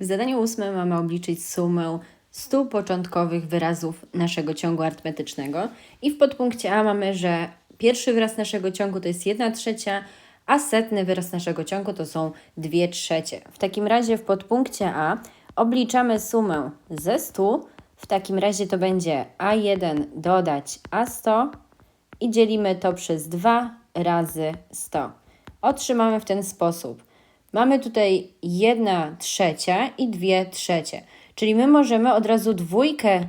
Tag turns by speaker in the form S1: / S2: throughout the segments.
S1: W zadaniu ósmym mamy obliczyć sumę 100 początkowych wyrazów naszego ciągu arytmetycznego i w podpunkcie A mamy, że pierwszy wyraz naszego ciągu to jest 1 trzecia, a setny wyraz naszego ciągu to są 2 trzecie. W takim razie w podpunkcie A obliczamy sumę ze 100, w takim razie to będzie A1 dodać A100 i dzielimy to przez 2 razy 100. Otrzymamy w ten sposób. Mamy tutaj 1 trzecia i 2 trzecie. Czyli my możemy od razu dwójkę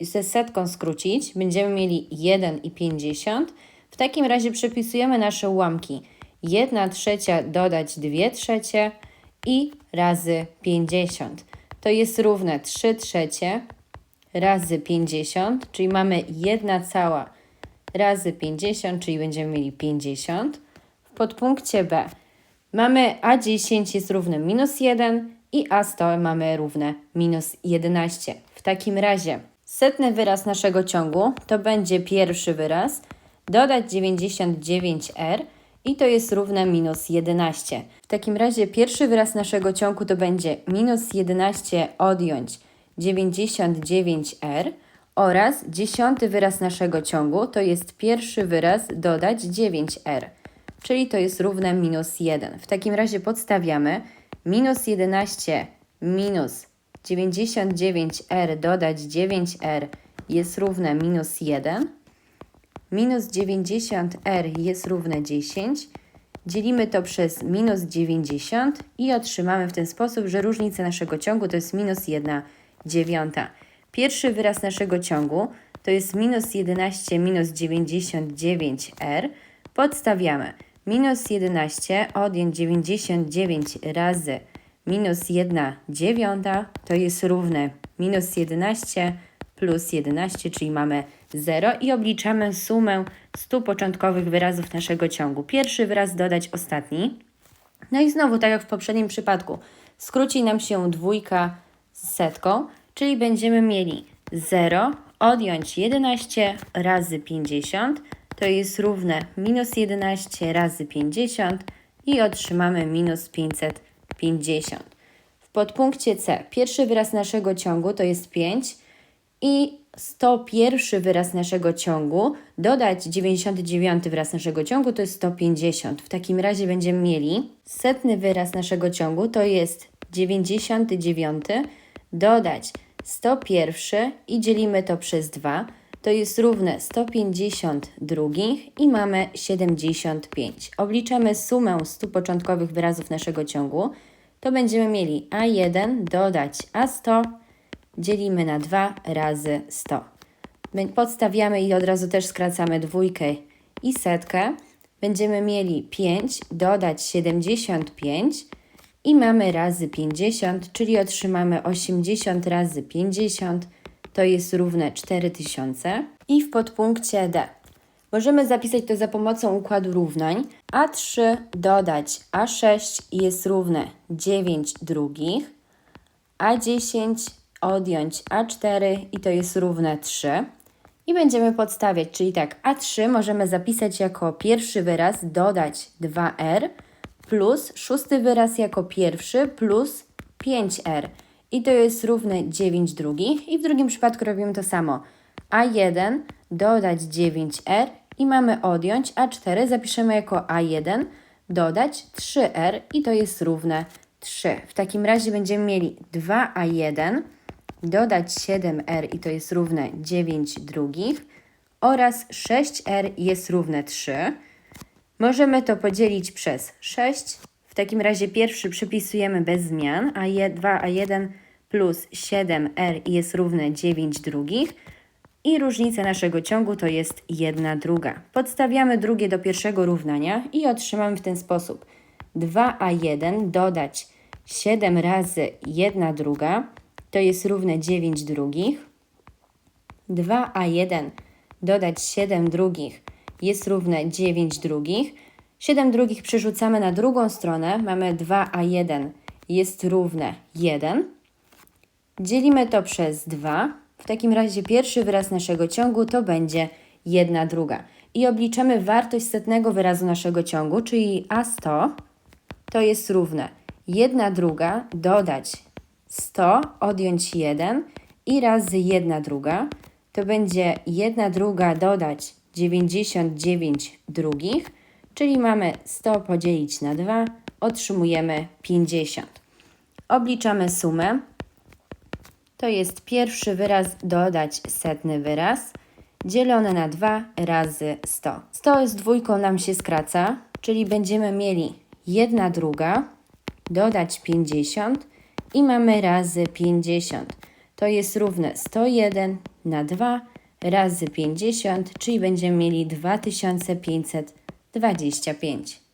S1: ze setką skrócić. Będziemy mieli 1 i 50. W takim razie przepisujemy nasze ułamki. 1 trzecia dodać 2 trzecie i razy 50. To jest równe 3 trzecie razy 50, czyli mamy 1 cała razy 50, czyli będziemy mieli 50. W podpunkcie B mamy A10 jest równe minus 1 i A100 mamy równe minus 11. W takim razie setny wyraz naszego ciągu to będzie pierwszy wyraz, dodać 99R i to jest równe minus 11. W takim razie pierwszy wyraz naszego ciągu to będzie minus 11 odjąć 99R oraz dziesiąty wyraz naszego ciągu to jest pierwszy wyraz dodać 9R, czyli to jest równe minus 1. W takim razie podstawiamy minus 11 minus 99R dodać 9R jest równe minus 1. Minus 90R jest równe 10. Dzielimy to przez minus 90 i otrzymamy w ten sposób, że różnica naszego ciągu to jest minus 1 dziewiąta. Pierwszy wyraz naszego ciągu to jest minus 11 minus 99R. Podstawiamy minus 11 odjąć 99 razy minus 1 dziewiąta to jest równe minus 11 plus 11, czyli mamy 0 i obliczamy sumę 100 początkowych wyrazów naszego ciągu. Pierwszy wyraz dodać ostatni. No i znowu, tak jak w poprzednim przypadku, skróci nam się dwójka z setką, czyli będziemy mieli 0 odjąć 11 razy 50, to jest równe minus 11 razy 50 i otrzymamy minus 550. W podpunkcie C pierwszy wyraz naszego ciągu to jest 5 i 101 wyraz naszego ciągu dodać 99 wyraz naszego ciągu to jest 150. W takim razie będziemy mieli setny wyraz naszego ciągu to jest 99 dodać 101 i dzielimy to przez 2 to jest równe 152 i mamy 75. Obliczamy sumę 100 początkowych wyrazów naszego ciągu. To będziemy mieli A1 dodać A100 dzielimy na 2 razy 100. My Podstawiamy i od razu też skracamy dwójkę i setkę. Będziemy mieli 5 dodać 75 i mamy razy 50, czyli otrzymamy 80 razy 50, to jest równe 4000. I w podpunkcie D możemy zapisać to za pomocą układu równań. A3 dodać A6 jest równe 9 drugich, A10 odjąć A4 i to jest równe 3. I będziemy podstawiać, czyli tak, A3 możemy zapisać jako pierwszy wyraz, dodać 2R, plus szósty wyraz jako pierwszy, plus 5R. I to jest równe 9 drugich. I w drugim przypadku robimy to samo. A1 dodać 9R i mamy odjąć A4, zapiszemy jako A1, dodać 3R i to jest równe 3. W takim razie będziemy mieli 2A1 dodać 7R i to jest równe 9 drugich oraz 6R jest równe 3. Możemy to podzielić przez 6. Takim razie pierwszy przypisujemy bez zmian, a 2A1 plus 7R jest równe 9 drugich i różnica naszego ciągu to jest 1 druga. Podstawiamy drugie do pierwszego równania i otrzymamy w ten sposób 2A1 dodać 7 razy 1 druga to jest równe 9 drugich. 2a1 dodać 7 drugich jest równe 9 drugich. 7 drugich przerzucamy na drugą stronę. Mamy 2a1 jest równe 1. Dzielimy to przez 2. W takim razie pierwszy wyraz naszego ciągu to będzie 1 druga. I obliczamy wartość setnego wyrazu naszego ciągu, czyli A100 to jest równe 1 druga dodać 100 odjąć 1 i razy 1 druga. To będzie 1 druga dodać 99 drugich, czyli mamy 100 podzielić na 2, otrzymujemy 50. Obliczamy sumę. To jest pierwszy wyraz dodać setny wyraz dzielone na 2 razy 100. 100 z dwójką nam się skraca, czyli będziemy mieli 1 druga dodać 50 i mamy razy 50. To jest równe 101 na 2 razy 50, czyli będziemy mieli 2525.